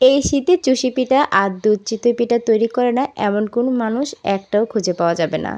এই শীতে চুষি পিঠা আর দুধ চিতই পিঠা তৈরি করে না এমন কোনো মানুষ একটাও খুঁজে পাওয়া যাবে না।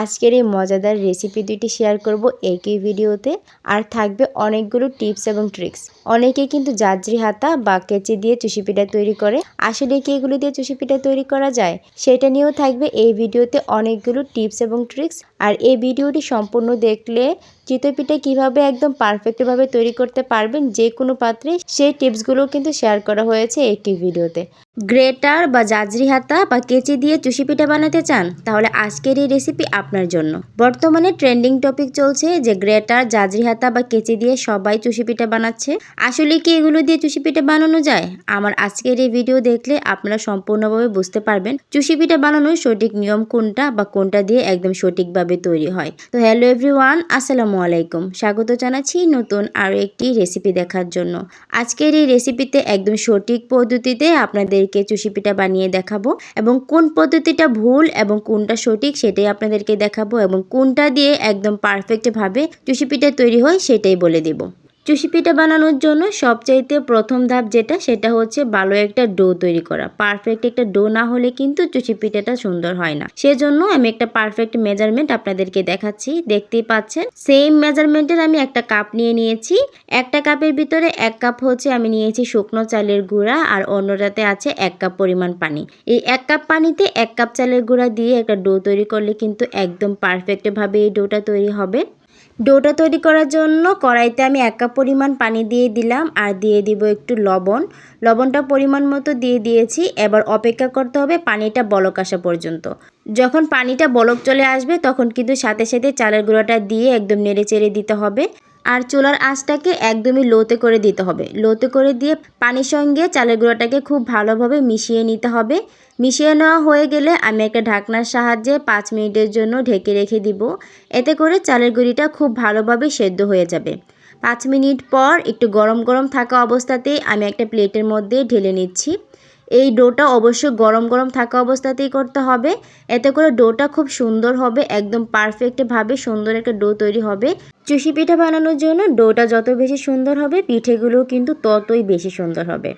আজকের এই মজাদার রেসিপি দুইটি শেয়ার করব একই ভিডিওতে। আর থাকবে অনেকগুলো টিপস এবং ট্রিক্স অনেকে কিন্তু জাজরি হাতা বা কেচি দিয়ে চুষি পিঠা তৈরি করে। আসলে কি এগুলো দিয়ে চুষি পিঠা তৈরি করা যায়? সেটা নিয়েও থাকবে এই ভিডিওতে অনেকগুলো টিপস এবং ট্রিক্স আর এই ভিডিওটি সম্পূর্ণ দেখলে চিতই পিঠা কীভাবে একদম পারফেক্টভাবে তৈরি করতে পারবেন যে কোনো পাত্রে, সেই টিপসগুলো কিন্তু শেয়ার করা হয়েছে একটি ভিডিওতে। গ্রেটার বা জাজরি হাতা বা কেচি দিয়ে চুষি পিঠা বানাতে চান, তাহলে আজকের এই রেসিপি আপনার জন্য। বর্তমানে ট্রেন্ডিং টপিক চলছে যে গ্রেটার, জাজরি হাতা বা কেচি দিয়ে সবাই চুষি পিঠা বানাচ্ছে। আসলে কি এগুলো দিয়ে চুষি পিঠা বানানো যায়? আমার আজকের এই ভিডিও দেখলে আপনারা সম্পূর্ণভাবে বুঝতে পারবেন চুষি পিঠা বানানোর সঠিক নিয়ম কোনটা বা কোনটা দিয়ে একদম সঠিকভাবে তৈরি হয়। তো হ্যালো এভরিওয়ান আসসালামু আলাইকুম। স্বাগত জানাচ্ছি নতুন আরও একটি রেসিপি দেখার জন্য। আজকের এই রেসিপিতে একদম সঠিক পদ্ধতিতে আপনাদেরকে চুষি পিঠা বানিয়ে দেখাবো এবং কোন পদ্ধতিটা ভুল এবং কোনটা সঠিক সেটাই আপনাদেরকে দেখাবো এবং কোনটা দিয়ে একদম পারফেক্টভাবে চুষি পিঠা তৈরি হয় সেটাই বলে দেবো। চুষি পিঠা বানানোর জন্য সবচাইতে প্রথম ধাপ যেটা, সেটা হচ্ছে ভালো একটা ডো তৈরি করা। পারফেক্ট একটা ডো না হলে কিন্তু চুষি পিঠাটা সুন্দর হয় না। সেজন্য আমি একটা পারফেক্ট মেজারমেন্ট আপনাদেরকে দেখাচ্ছি। দেখতেই পাচ্ছেন, সেম মেজারমেন্টের আমি একটা কাপ নিয়ে নিয়েছি। একটা কাপের ভিতরে এক কাপ হচ্ছে আমি নিয়েছি শুকনো চালের গুঁড়া আর অন্যটাতে আছে এক কাপ পরিমাণ পানি। এই এক কাপ পানিতে এক কাপ চালের গুঁড়া দিয়ে একটা ডো তৈরি করলে কিন্তু একদম পারফেক্টভাবে এই ডোটা তৈরি হবে। ডোটা তৈরি করার জন্য কড়াইতে আমি এক কাপ পরিমাণ পানি দিয়ে দিলাম আর দিয়ে দিব একটু লবণ। লবণটা পরিমাণ মতো দিয়ে দিয়েছি। এবার অপেক্ষা করতে হবে পানিটা বলক আসা পর্যন্ত। যখন পানিটা বলক চলে আসবে তখন কিন্তু সাথে সাথে চালের গুঁড়োটা দিয়ে একদম নেড়ে চেড়ে দিতে হবে। আর চুলার আঁচটাকে একদমই লোতে করে দিতে হবে। লোতে করে দিয়ে পানির সঙ্গে চালের গুঁড়োটাকে খুব ভালোভাবে মিশিয়ে নিতে হবে। মিশিয়ে নেওয়া হয়ে গেলে আমি একটা ঢাকনার সাহায্যে পাঁচ মিনিটের জন্য ঢেকে রেখে দিব। এতে করে চালের গুঁড়িটা খুব ভালোভাবে সেদ্ধ হয়ে যাবে। পাঁচ মিনিট পর একটু গরম গরম থাকা অবস্থাতেই আমি একটা প্লেটের মধ্যে ঢেলে নিচ্ছি। এই ডোটা অবশ্যই গরম গরম থাকা অবস্থাতেই করতে হবে। এতে করে ডোটা খুব সুন্দর হবে, একদম পারফেক্টভাবে সুন্দর একটা ডো তৈরি হবে। চুষি পিঠা বানানোর জন্য ডোটা যত বেশি সুন্দর হবে পিঠেগুলো কিন্তু ততই বেশি সুন্দর হবে।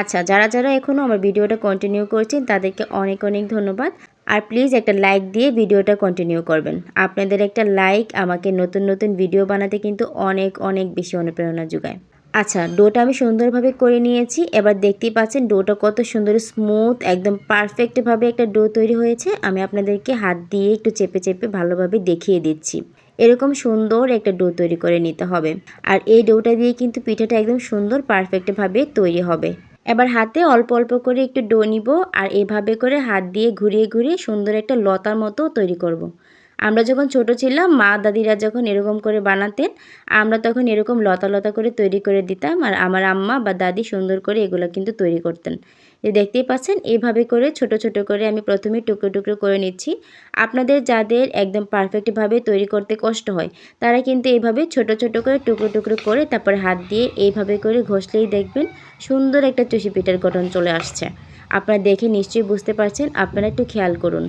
আচ্ছা যারা যারা এখনও আমার ভিডিওটা কন্টিনিউ করছেন, তাদেরকে অনেক অনেক ধন্যবাদ। আর প্লিজ একটা লাইক দিয়ে ভিডিওটা কন্টিনিউ করবেন। আপনাদের একটা লাইক আমাকে নতুন নতুন ভিডিও বানাতে কিন্তু অনেক অনেক বেশি অনুপ্রেরণা যোগায়। আচ্ছা ডোটা আমি সুন্দরভাবে করে নিয়েছি। এবার দেখতেই পাচ্ছেন ডোটা কত সুন্দর স্মুথ একদম পারফেক্টভাবে একটা ডো তৈরি হয়েছে। আমি আপনাদেরকে হাত দিয়ে একটু চেপে চেপে ভালোভাবে দেখিয়ে দিচ্ছি। এরকম সুন্দর একটা ডো তৈরি করে নিতে হবে। আর এই ডোটা দিয়ে কিন্তু পিঠাটা একদম সুন্দর পারফেক্টভাবে তৈরি হবে। এবার হাতে অল্প অল্প করে একটু ডো নিব। আর এভাবে করে হাত দিয়ে ঘুরিয়ে ঘুরিয়ে সুন্দর একটা লতার মতো তৈরি করব। আমরা যখন ছোট ছিলাম, মা দাদিরা যখন এরকম করে বানাতেন, আমরা তখন এরকম লতা লতা করে তৈরি করে দিতাম আর আমার আম্মা বা দাদি সুন্দর করে এগুলো কিন্তু তৈরি করতেন। যে দেখতেই পাচ্ছেন এইভাবে করে ছোট ছোট করে আমি প্রথমে টুকরো টুকরো করে নিচ্ছি। আপনাদের যাদের একদম পারফেক্টভাবে তৈরি করতে কষ্ট হয়, তারা কিন্তু এইভাবে ছোট ছোট করে টুকরো টুকরো করে তারপর হাত দিয়ে এইভাবে করে ঘষলেই দেখবেন সুন্দর একটা চুষি পিঠার গঠন চলে আসছে। আপনারা দেখে নিশ্চয়ই বুঝতে পারছেন, আপনারা একটু খেয়াল করুন।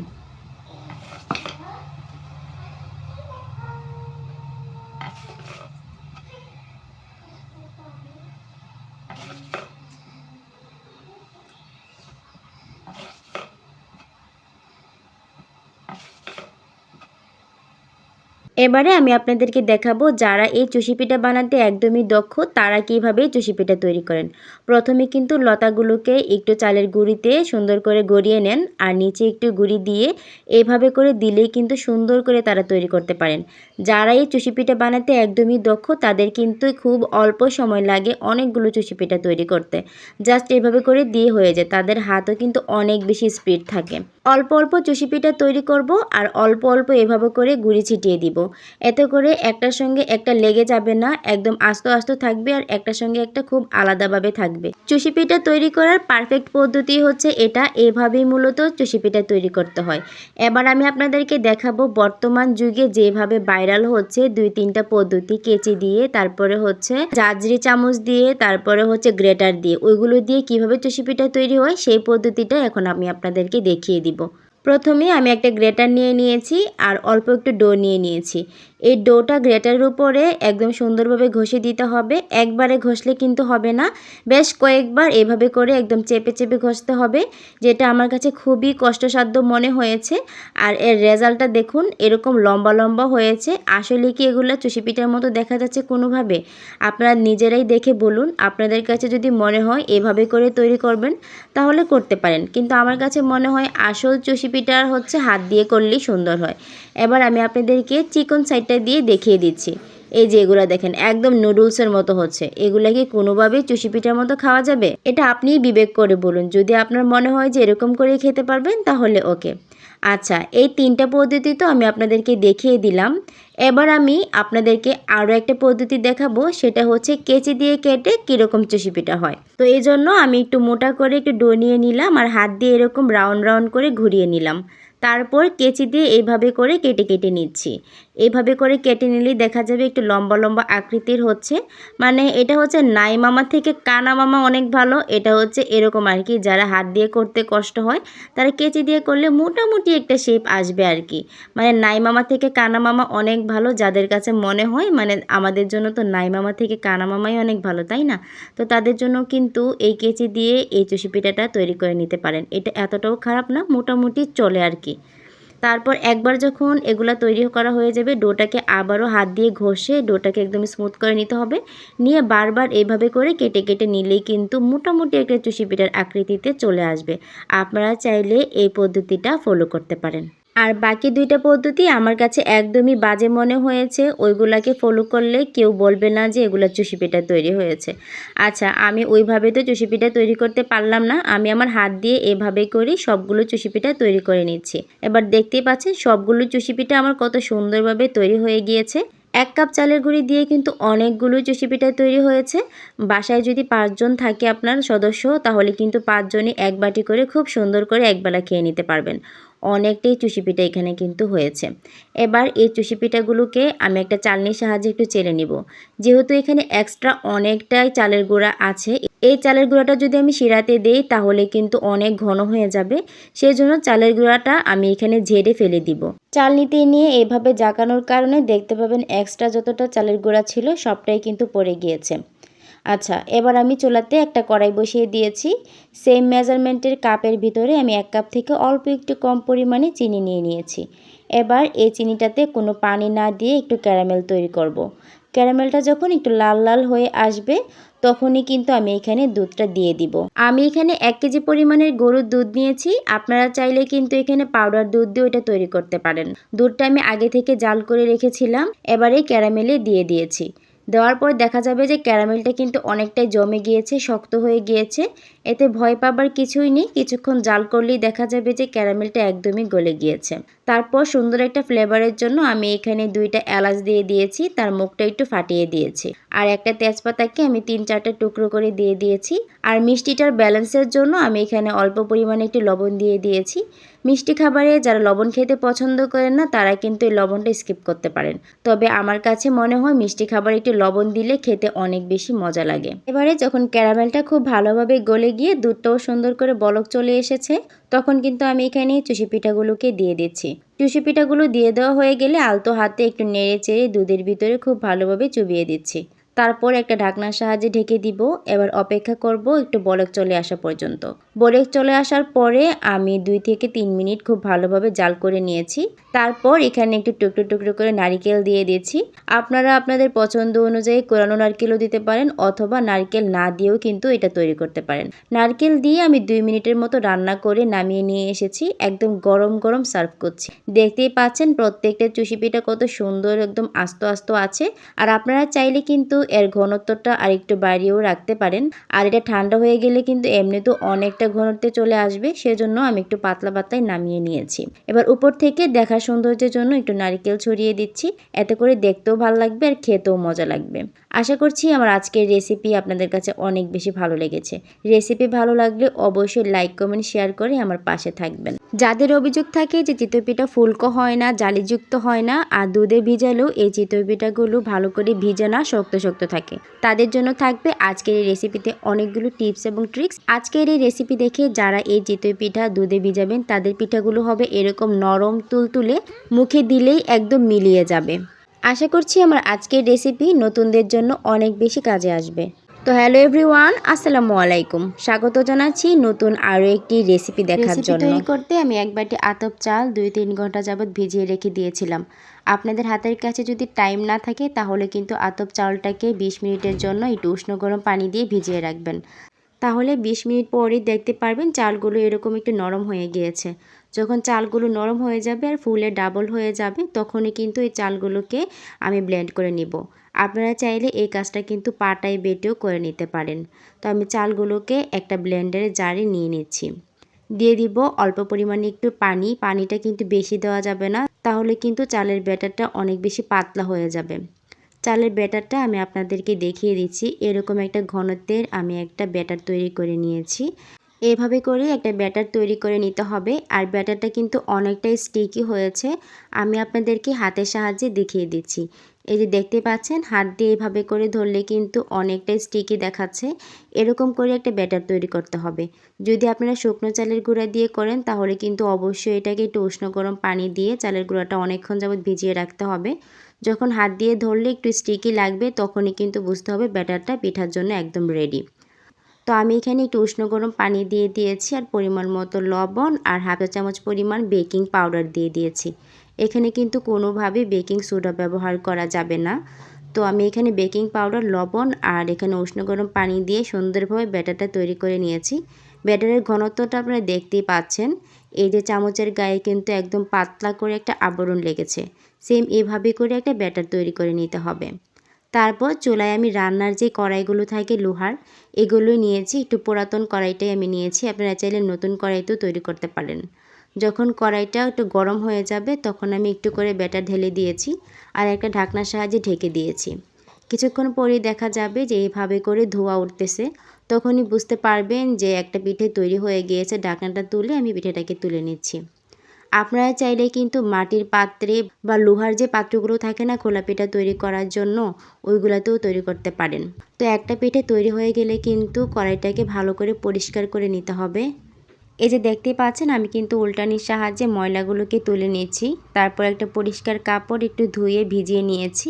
এবারে আমি আপনাদেরকে দেখাবো যারা এই চুষি পিঠা বানাতে একদমই দক্ষ, তারা কীভাবে চুষি পিঠা তৈরি করেন। প্রথমে কিন্তু লতাগুলোকে একটু চালের গুঁড়িতে সুন্দর করে গড়িয়ে নেন আর নিচে একটু গুঁড়ি দিয়ে এইভাবে করে দিলেই কিন্তু সুন্দর করে তারা তৈরি করতে পারেন। যারা এই চুষি পিঠা বানাতে একদমই দক্ষ, তাদের কিন্তু খুব অল্প সময় লাগে অনেকগুলো চুষি পিঠা তৈরি করতে। জাস্ট এভাবে করে দিয়ে হয়ে যায়, তাদের হাতও কিন্তু অনেক বেশি স্পিড থাকে। অল্প অল্প চুষি পিঠা তৈরি করব আর অল্প অল্প এভাবে করে গুঁড়ি ছিটিয়ে দিব। এতে করে একটার সঙ্গে একটা লেগে যাবে না, একদম আস্ত আস্ত থাকবে আর একটার সঙ্গে একটা খুব আলাদাভাবে থাকবে। চুষি পিঠা তৈরি করার পারফেক্ট পদ্ধতি হচ্ছে এটা, এভাবেই মূলত চুষি পিঠা তৈরি করতে হয়। এবার আমি আপনাদেরকে দেখাবো বর্তমান যুগে যেভাবে ভাইরাল হচ্ছে দুই তিনটা পদ্ধতি, কেচি দিয়ে, তারপরে হচ্ছে জাজরি চামচ দিয়ে, তারপরে হচ্ছে গ্রেটার দিয়ে। ওইগুলো দিয়ে কীভাবে চুষি পিঠা তৈরি হয় সেই পদ্ধতিটা এখন আমি আপনাদেরকে দেখিয়ে দিব। প্রথমে আমি একটা গ্রেটার নিয়ে নিয়েছি আর অল্প একটু ডো নিয়ে নিয়েছি। এই ডোটা গ্রেটারের উপরে একদম সুন্দরভাবে ঘষে দিতে হবে। একবারে ঘষলে কিন্তু হবে না। বেশ কয়েকবার এভাবে করে একদম চেপে চেপে ঘষতে হবে, যেটা আমার কাছে খুবই কষ্টসাধ্য মনে হয়েছে। আর এর রেজাল্টটা দেখুন, এরকম লম্বা লম্বা হয়েছে। আসলে কি এগুলো চুষি পিঠার মতো দেখা যাচ্ছে কোনোভাবে? আপনারা নিজেরাই দেখে বলুন। আপনাদের কাছে যদি মনে হয় এভাবে করে তৈরি করবেন, তাহলে করতে পারেন। কিন্তু আমার কাছে মনে হয় আসল চুষি হচ্ছে হাত দিয়ে করলেই সুন্দর হয়। এবার আমি আপনাদেরকে চিকন সাইডটা দিয়ে দেখিয়ে দিচ্ছি। এই যে এগুলো দেখেন, একদম নুডলসের মতো হচ্ছে। এগুলা কি কোনোভাবেই চুষি পিঠার মতো খাওয়া যাবে? এটা আপনিই বিবেক করে বলুন। যদি আপনার মনে হয় যে এরকম করে খেতে পারবেন, তাহলে ওকে আচ্ছা এই তিনটা পদ্ধতি তো আমি আপনাদেরকে দেখিয়ে দিলাম। এবার আমি আপনাদেরকে আরও একটা পদ্ধতি দেখাবো, সেটা হচ্ছে কেচি দিয়ে কেটে কীরকম চুষি পিঠা হয়। তো এই জন্য আমি একটু মোটা করে একটু ডো নিয়ে নিলাম, আর হাত দিয়ে এরকম রাউন্ড রাউন্ড করে ঘুরিয়ে নিলাম। তারপর কেচি দিয়ে এইভাবে করে কেটে কেটে নিচ্ছি। এইভাবে করে কেটে নিলেই দেখা যাবে একটু লম্বা লম্বা আকৃতির হচ্ছে। মানে এটা হচ্ছে নাই মামা থেকে কানা মামা অনেক ভালো, এটা হচ্ছে এরকম আর কি। যারা হাত দিয়ে করতে কষ্ট হয়, তারা কেচি দিয়ে করলে মোটামুটি একটা শেপ আসবে আর কি। মানে নাই মামা থেকে কানা মামা অনেক ভালো, যাদের কাছে মনে হয় মানে আমাদের জন্য তো নাই মামা থেকে কানা মামাই অনেক ভালো, তাই না? তো তাদের জন্য কিন্তু এই কেচি দিয়ে এই চুষি পিঠাটা তৈরি করে নিতে পারেন। এটা এতটাও খারাপ না, মোটামুটি চলে আর কি। তারপর একবার যখন এগুলা তৈরি করা হয়ে যাবে, ডোটাকে আবারও হাত দিয়ে ঘষে ডোটাকে একদম স্মুথ করে নিতে হবে। নিয়ে বারবার এইভাবে করে কেটে কেটে নিলেই কিন্তু মোটামুটি একটা চুষি পিঠার আকৃতিতে চলে আসবে। আপনারা চাইলে এই পদ্ধতিটা ফলো করতে পারেন। আর বাকি দুইটা পদ্ধতি আমার কাছে একদমই বাজে মনে হয়েছে। ওইগুলাকে ফলো করলে কেউ বলবে না যে এগুলো চুষি পিঠা তৈরি হয়েছে। আচ্ছা আমি ওইভাবে তো চুষি পিঠা তৈরি করতে পারলাম না। আমি আমার হাত দিয়ে এভাবে করি সবগুলো চুষি পিঠা তৈরি করে নিচ্ছি। এবার দেখতেই পাচ্ছেন, সবগুলো চুষি পিঠা আমার কত সুন্দরভাবে তৈরি হয়ে গিয়েছে। এক কাপ চালের গুঁড়ি দিয়ে কিন্তু অনেকগুলো চুষি পিঠা তৈরি হয়েছে। বাসায় যদি পাঁচজন থাকে আপনার সদস্য, তাহলে কিন্তু পাঁচজনই এক বাটি করে খুব সুন্দর করে একবেলা খেয়ে নিতে পারবেন। অনেকটাই চুষি পিঠা এখানে কিন্তু হয়েছে। এবার এই চুষি পিঠাগুলোকে আমি একটা চালনির সাহায্যে একটু চেলে নিব। যেহেতু এখানে এক্সট্রা অনেকটাই চালের গুঁড়া আছে, এই চালের গুঁড়াটা যদি আমি শিরাতে দিই তাহলে কিন্তু অনেক ঘন হয়ে যাবে। সেই জন্য চালের গুঁড়াটা আমি এখানে ঝেড়ে ফেলে দিব। চাল নিতে নিয়ে এভাবে জাগানোর কারণে দেখতে পাবেন এক্সট্রা যতটা চালের গুঁড়া ছিল সবটাই কিন্তু পড়ে গিয়েছে। আচ্ছা এবার আমি চুলাতে একটা কড়াই বসিয়ে দিয়েছি। সেম মেজারমেন্টের কাপের ভিতরে আমি এক কাপ থেকে অল্প একটু কম পরিমাণে চিনি নিয়ে নিয়েছি। এবার এই চিনিটাতে কোনো পানি না দিয়ে একটু ক্যারামেল তৈরি করব। ক্যারামেলটা যখন একটু লাল লাল হয়ে আসবে, তখনই কিন্তু আমি এখানে দুধটা দিয়ে দিব। আমি এখানে এক কেজি পরিমাণের গরুর দুধ নিয়েছি। আপনারা চাইলে কিন্তু এখানে পাউডার দুধ দিয়ে ওটা তৈরি করতে পারেন। দুধটা আমি আগে থেকে জাল করে রেখেছিলাম। এবারে ক্যারামেলে দিয়ে দিয়েছি। দেওয়ার পর দেখা যাবে যে ক্যারামেলটা কিন্তু অনেকটাই জমে গিয়েছে শক্ত হয়ে গিয়েছে। এতে ভয় পাবার কিছুই নেই। কিছুক্ষণ জাল করলেই দেখা যাবে যে ক্যারামেলটা একদমই গলে গিয়েছে। তারপর সুন্দর একটা ফ্লেভারের জন্য আমি এখানে দুইটা এলাচ দিয়ে দিয়েছি, তার মুখটা একটু ফাটিয়ে দিয়েছি। আর একটা তেজপাতাকে আমি তিন চারটা টুকরো করে দিয়ে দিয়েছি। আর মিষ্টিটার ব্যালেন্সের জন্য আমি এখানে অল্প পরিমাণে একটু লবণ দিয়ে দিয়েছি। মিষ্টি খাবারে যারা লবণ খেতে পছন্দ করেন না, তারা কিন্তু এই লবণটা স্কিপ করতে পারেন। তবে আমার কাছে মনে হয় মিষ্টি খাবারে একটু লবণ দিলে খেতে অনেক বেশি মজা লাগে। এবারে যখন ক্যারামেলটা খুব ভালোভাবে গলে গিয়ে দুধটাও সুন্দর করে বলক চলে এসেছে। তখন কিন্তু আমি এখানে চুষি পিঠাগুলোকে দিয়ে দিচ্ছি। চুষি পিঠাগুলো দিয়ে দেওয়া হয়ে গেলে আলতো হাতে একটু নেড়ে চেড়ে দুধের ভিতরে খুব ভালোভাবে চুবিয়ে দিচ্ছি। তারপর একটা ঢাকনার সাহায্যে ঢেকে দিব। এবার অপেক্ষা করব একটু বলেক চলে আসা পর্যন্ত। বলেক চলে আসার পরে আমি দুই থেকে তিন মিনিট খুব ভালোভাবে জাল করে নিয়েছি। তারপর এখানে একটু টুকরো টুকরো করে নারিকেল দিয়ে দিয়েছি। আপনারা আপনাদের পছন্দ অনুযায়ী কোরানো নারকেলও দিতে পারেন অথবা নারকেল না দিয়েও কিন্তু এটা তৈরি করতে পারেন। নারকেল দিয়ে আমি দুই মিনিটের মতো রান্না করে নামিয়ে নিয়ে এসেছি। একদম গরম গরম সার্ভ করছি। দেখতেই পাচ্ছেন প্রত্যেকটা চুষি পিঠা কত সুন্দর, একদম আস্ত আস্ত আছে। আর আপনারা চাইলে কিন্তু এর ঘনত্বটা আর একটু বাড়িয়েও রাখতে পারেন। আর এটা ঠান্ডা হয়ে গেলে কিন্তু এমনিতেও অনেকটা ঘনত্বে চলে আসবে, সেজন্য আমি একটু পাতলা পাতলায় নামিয়ে নিয়েছি। এবার উপর থেকে দেখা সৌন্দর্যের জন্য একটু নারিকেল ছড়িয়ে দিচ্ছি। এতে করে দেখতেও ভালো লাগবে আর খেতেও মজা লাগবে। আশা করছি আমার আজকের রেসিপি আপনাদের কাছে অনেক বেশি ভালো লেগেছে। রেসিপি ভালো লাগলে অবশ্যই লাইক, কমেন্ট, শেয়ার করে আমার পাশে থাকবেন। যাদের অভিযোগ থাকে যে চিতই পিঠা ফুলকো হয় না, জালিযুক্ত হয় না, আর দুধে ভিজালেও এই চিতই পিঠাগুলো ভালো করে ভিজে না, শক্ত শক্ত শক্ত থাকে। তাদের জন্য থাকবে আজকের এই রেসিপিতে অনেকগুলো টিপস এবং ট্রিক্স। আজকের এই রেসিপি দেখে যারা এই চিতই পিঠা দুধে ভিজাবেন তাদের পিঠাগুলো হবে এরকম নরম তুলতুলে মুখে দিলেই একদম মিলিয়ে যাবে। আশা করছি আমার আজকের রেসিপি নতুনদের জন্য অনেক বেশি কাজে আসবে। তো হ্যালো এভরিওয়ান আসসালামু আলাইকুম। স্বাগত জানাচ্ছি নতুন আরও একটি রেসিপি দেখার জন্য। তৈরি করতে আমি এক বাটি আতপ চাল দুই তিন ঘণ্টা যাবত ভিজিয়ে রেখে দিয়েছিলাম। আপনাদের হাতের কাছে যদি টাইম না থাকে, তাহলে কিন্তু আতপ চালটাকে বিশ মিনিটের জন্য একটু উষ্ণ গরম পানি দিয়ে ভিজিয়ে রাখবেন। তাহলে বিশ মিনিট পরই দেখতে পারবেন চালগুলো এরকম একটু নরম হয়ে গিয়েছে। যখন চালগুলো নরম হয়ে যাবে আর ফুলে ডাবল হয়ে যাবে, তখনই কিন্তু এই চালগুলোকে আমি ব্লেন্ড করে নিব। আপনারা চাইলে এই কাজটা কিন্তু পাটায় বেটেও করে নিতে পারেন। তো আমি চালগুলোকে একটা ব্লেন্ডারে জারে নিয়ে নিচ্ছি। দিয়ে দিব অল্প পরিমাণে একটু পানি। পানিটা কিন্তু বেশি দেওয়া যাবে না, তাহলে কিন্তু চালের ব্যাটারটা অনেক বেশি পাতলা হয়ে যাবে। চালের ব্যাটারটা আমি আপনাদেরকে দেখিয়ে দিচ্ছি। এরকম একটা ঘনত্বের আমি একটা ব্যাটার তৈরি করে নিয়েছি। এভাবে করে একটা ব্যাটার তৈরি করে নিতে হবে। আর ব্যাটারটা কিন্তু অনেকটাই স্টিকি হয়েছে। আমি আপনাদেরকে হাতের সাহায্যে দেখিয়ে দিচ্ছি। এই যে দেখতে পাচ্ছেন, হাত দিয়ে এভাবে করে ধরলে কিন্তু অনেকটাই স্টিকি দেখাচ্ছে। এরকম করে একটা ব্যাটার তৈরি করতে হবে। যদি আপনারা শুকনো চালের গুঁড়া দিয়ে করেন, তাহলে কিন্তু অবশ্যই এটাকে একটু উষ্ণ গরম পানি দিয়ে চালের গুঁড়াটা অনেকক্ষণ যাবত ভিজিয়ে রাখতে হবে। যখন হাত দিয়ে ধরলে একটু স্টিকি লাগবে, তখনই কিন্তু বুঝতে হবে ব্যাটারটা পিঠার জন্য একদম রেডি তো আমি এখানে একটু উষ্ণ গরম পানি দিয়ে দিয়েছি, আর পরিমাণ মতো লবণ আর হাফ চামচ পরিমাণ বেকিং পাউডার দিয়ে দিয়েছি। এখানে কিন্তু কোনোভাবে বেকিং সোডা ব্যবহার করা যাবে না। তো আমি এখানে বেকিং পাউডার, লবণ আর এখানে উষ্ণ গরম পানি দিয়ে সুন্দরভাবে ব্যাটারটা তৈরি করে নিয়েছি। ব্যাটারের ঘনত্বটা আপনারা দেখতেই পাচ্ছেন। এই যে চামচের গায়ে কিন্তু একদম পাতলা করে একটা আবরণ লেগেছে। সেম এভাবে করে একটা ব্যাটার তৈরি করে নিতে হবে। তারপর চুলায় আমি রান্নার যে কড়াইগুলো থাকে লোহার, এগুলো নিয়েছি। একটু পুরাতন কড়াইটাই আমি নিয়েছি। আপনারা চাইলে নতুন কড়াইতেও তৈরি করতে পারেন। যখন কড়াইটা একটু গরম হয়ে যাবে, তখন আমি একটু করে ব্যাটার ঢেলে দিয়েছি আর একটা ঢাকনার সাহায্যে ঢেকে দিয়েছি। কিছুক্ষণ পরেই দেখা যাবে যে এইভাবে করে ধোয়া উঠতেছে। তখনই বুঝতে পারবেন যে একটা পিঠে তৈরি হয়ে গিয়েছে, ঢাকনাটা তুলে আমি পিঠেটাকে তুলে নিচ্ছি। আপনারা চাইলে কিন্তু মাটির পাত্রে বা লোহার যে পাত্রগুলো থাকে না, খোলা পিঠা তৈরি করার জন্য ওইগুলাতেও তৈরি করতে পারেন। তো একটা পিঠে তৈরি হয়ে গেলে কিন্তু কড়াইটাকে ভালো করে পরিষ্কার করে নিতে হবে। এই যে দেখতে পাচ্ছেন, আমি কিন্তু উল্টানির সাহায্যে ময়লাগুলোকে তুলে নিয়েছি। তারপর একটা পরিষ্কার কাপড় একটু ধুয়ে ভিজিয়ে নিয়েছি।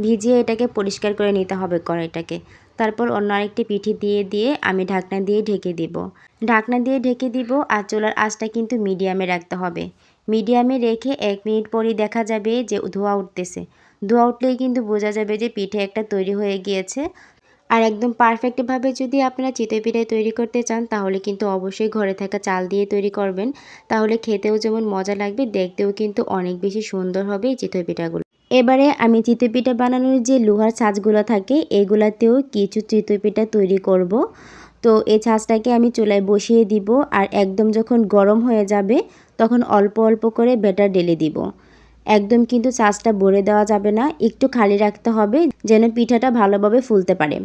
ভিজিয়ে এটাকে পরিষ্কার করে নিতে হবে কড়াইটাকে। তারপর অন্য আরেকটি পিঠে দিয়ে দিয়ে আমি ঢাকনা দিয়ে ঢেকে দিব। ঢাকনা দিয়ে ঢেকে দিব আর চুলার আঁচটা কিন্তু মিডিয়ামে রাখতে হবে। মিডিয়ামে রেখে এক মিনিট পরেই দেখা যাবে যে ধোয়া উঠতেছে। ধোয়া উঠলেই কিন্তু বোঝা যাবে যে পিঠে একটা তৈরি হয়ে গিয়েছে। আর একদম পারফেক্টভাবে যদি আপনারা চিতই পিঠাই তৈরি করতে চান, তাহলে কিন্তু অবশ্যই ঘরে থাকা চাল দিয়ে তৈরি করবেন। তাহলে খেতেও যেমন মজা লাগবে, দেখতেও কিন্তু অনেক বেশি সুন্দর হবে এই চিতই পিঠাগুলো। এবারে আমি চিতই পিঠা বানানোর যে লোহার ছাঁচগুলো থাকে, এগুলাতেও কিছু চিতই পিঠা তৈরি করব। তো এই ছাঁচটাকে আমি চুলায় বসিয়ে দিব আর একদম যখন গরম হয়ে যাবে, তখন অল্প অল্প করে ব্যাটার ঢেলে দিব। একদম কিন্তু চাষটা ভরে দেওয়া যাবে না, একটু খালি রাখতে হবে, যেন পিঠাটা ভালোভাবে ফুলতে পারে।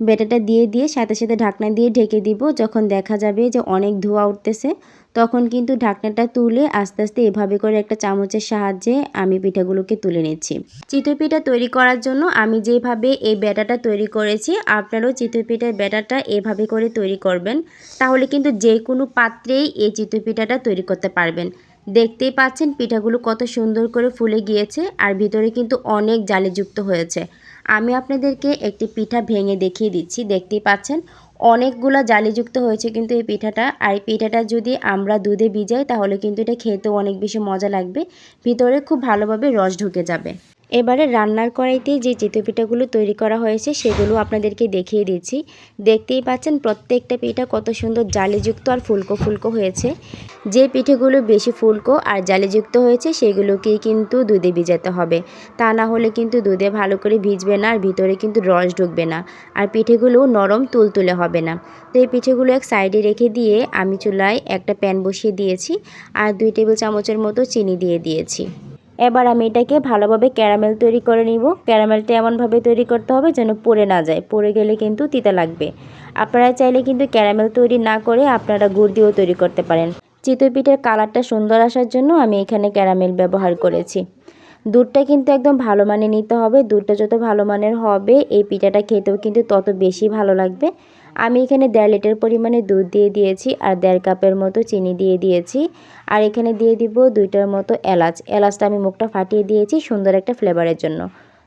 বেটাটা দিয়ে দিয়ে সাথে সাথে ঢাকনা দিয়ে ঢেকে দিব। যখন দেখা যাবে যে অনেক ধোয়া উঠতেছে, তখন কিন্তু ঢাকনাটা তুলে আস্তে আস্তে এভাবে করে একটা চামচের সাহায্যে আমি পিঠাগুলোকে তুলে নিচ্ছি। চিতই পিঠা তৈরি করার জন্য আমি যেভাবে এই ব্যাটাটা তৈরি করেছি, আপনারাও চিতই পিঠার ব্যাটাটা এভাবে করে তৈরি করবেন। তাহলে কিন্তু যে কোনো পাত্রেই এই চিতই পিঠাটা তৈরি করতে পারবেন। দেখতেই পাচ্ছেন পিঠাগুলো কত সুন্দর করে ফুলে গিয়েছে, আর ভিতরে কিন্তু অনেক জালিযুক্ত হয়েছে। আমি আপনাদেরকে একটি পিঠা ভেঙে দেখিয়ে দিচ্ছি, দেখতেই পাচ্ছেন। অনেকগুলো জালিযুক্ত হয়েছে কিন্তু এই পিঠাটা। আর এই পিঠাটা যদি আমরা দুধে ভিজাই, তাহলে কিন্তু এটা খেতেও অনেক বেশি মজা লাগবে। ভিতরে খুব ভালোভাবে রস ঢুকে যাবে। এবারে রান্নার কড়াইতে যে চিতই পিঠাগুলো তৈরি করা হয়েছে সেগুলো আপনাদেরকে দেখিয়ে দিচ্ছি। দেখতেই পাচ্ছেন প্রত্যেকটা পিঠা কত সুন্দর জালিযুক্ত আর ফুলকো ফুলকো হয়েছে। যে পিঠেগুলো বেশি ফুলকো আর জালিযুক্ত হয়েছে সেগুলোকেই কিন্তু দুধে ভিজাতে হবে। তা না হলে কিন্তু দুধে ভালো করে ভিজবে না আর ভিতরে কিন্তু রস ঢুকবে না আর পিঠেগুলো নরম তুলতুলে হবে না। তো এই পিঠেগুলো এক সাইডে রেখে দিয়ে আমি চুলায় একটা প্যান বসিয়ে দিয়েছি আর দুই টেবিল চামচের মতো চিনি দিয়ে দিয়েছি। এবার আমি এটাকে ভালোভাবে ক্যারামেল তৈরি করে নিব। ক্যারামেলটা এমনভাবে তৈরি করতে হবে যেন পড়ে না যায়। পড়ে গেলে কিন্তু তিতা লাগবে। আপনারা চাইলে কিন্তু ক্যারামেল তৈরি না করে আপনারা গুড় দিয়েও তৈরি করতে পারেন। চিতই পিঠের কালারটা সুন্দর আসার জন্য আমি এখানে ক্যারামেল ব্যবহার করেছি। দুধটা কিন্তু একদম ভালো মানের নিতে হবে। দুধটা যত ভালো মানের হবে, এই পিঠাটা খেতেও কিন্তু তত বেশি ভালো লাগবে। আমি এখানে দেড় লিটার পরিমাণে দুধ দিয়ে দিয়েছি আর দেড় কাপের মতো চিনি দিয়ে দিয়েছি। আর এখানে দিয়ে দিব দুইটার মতো এলাচ। এলাচটা আমি মুখটা ফাটিয়ে দিয়েছি সুন্দর একটা ফ্লেভারের জন্য।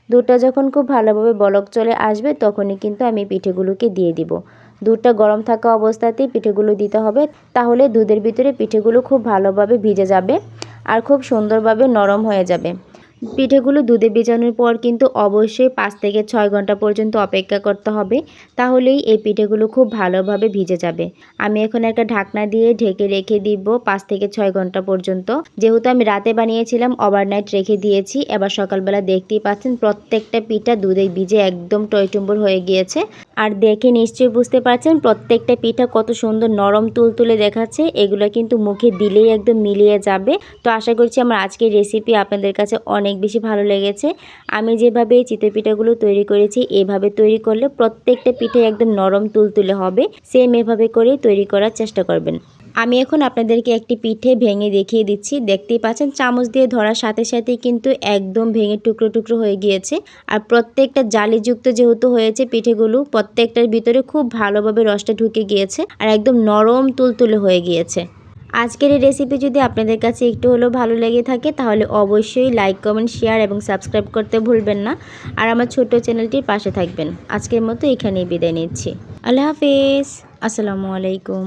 দুধটা যখন খুব ভালোভাবে বলক চলে আসবে তখনই কিন্তু আমি পিঠেগুলোকে দিয়ে দিব। দুধটা গরম থাকা অবস্থাতেই পিঠেগুলো দিতে হবে, তাহলে দুধের ভিতরে পিঠেগুলো খুব ভালোভাবে ভিজে যাবে আর খুব সুন্দরভাবে নরম হয়ে যাবে। পিঠেগুলো দুধে ভেজানোর পর কিন্তু অবশ্যই পাঁচ থেকে ছয় ঘণ্টা পর্যন্ত অপেক্ষা করতে হবে। তাহলেই এই পিঠেগুলো খুব ভালোভাবে ভিজে যাবে। আমি এখন একটা ঢাকনা দিয়ে ঢেকে রেখে দিব পাঁচ থেকে ছয় ঘণ্টা পর্যন্ত। যেহেতু আমি রাতে বানিয়েছিলাম ওভারনাইট রেখে দিয়েছি। এবার সকালবেলা দেখতেই পাচ্ছেন প্রত্যেকটা পিঠা দুধে ভিজে একদম টইটুম্বর হয়ে গিয়েছে। আর দেখে নিশ্চয়ই বুঝতে পারছেন প্রত্যেকটা পিঠা কত সুন্দর নরম তুলতুলে দেখাচ্ছে। এগুলো কিন্তু মুখে দিলেই একদম মিলিয়ে যাবে। তো আশা করছি আমার আজকের রেসিপি আপনাদের কাছে অনেক বেশি ভালো লেগেছে। আমি যেভাবে চিতই পিঠাগুলো তৈরি করেছি, এভাবে তৈরি করলে প্রত্যেকটা পিঠে একদম নরম তুলতুলে হবে। সেম এভাবে করেই তৈরি করার চেষ্টা করবেন। আমি এখন আপনাদেরকে একটি পিঠে ভেঙে দেখিয়ে দিচ্ছি। দেখতেই পাচ্ছেন, চামচ দিয়ে ধরার সাথে সাথেই কিন্তু একদম ভেঙে টুকরো টুকরো হয়ে গিয়েছে। আর প্রত্যেকটা জালিযুক্ত যেহেতু হয়েছে, পিঠেগুলো প্রত্যেকটার ভিতরে খুব ভালোভাবে রসটা ঢুকে গিয়েছে আর একদম নরম তুলতুলে হয়ে গিয়েছে। আজকের এই রেসিপি যদি আপনাদের কাছে একটু হলেও ভালো লেগে থাকে, তাহলে অবশ্যই লাইক কমেন্ট শেয়ার এবং সাবস্ক্রাইব করতে ভুলবেন না। আর আমার ছোট্ট চ্যানেলটির পাশে থাকবেন। আজকের মতো এখানেই বিদায় নিচ্ছি। আল্লাহ হাফিজ। আসসালামু আলাইকুম।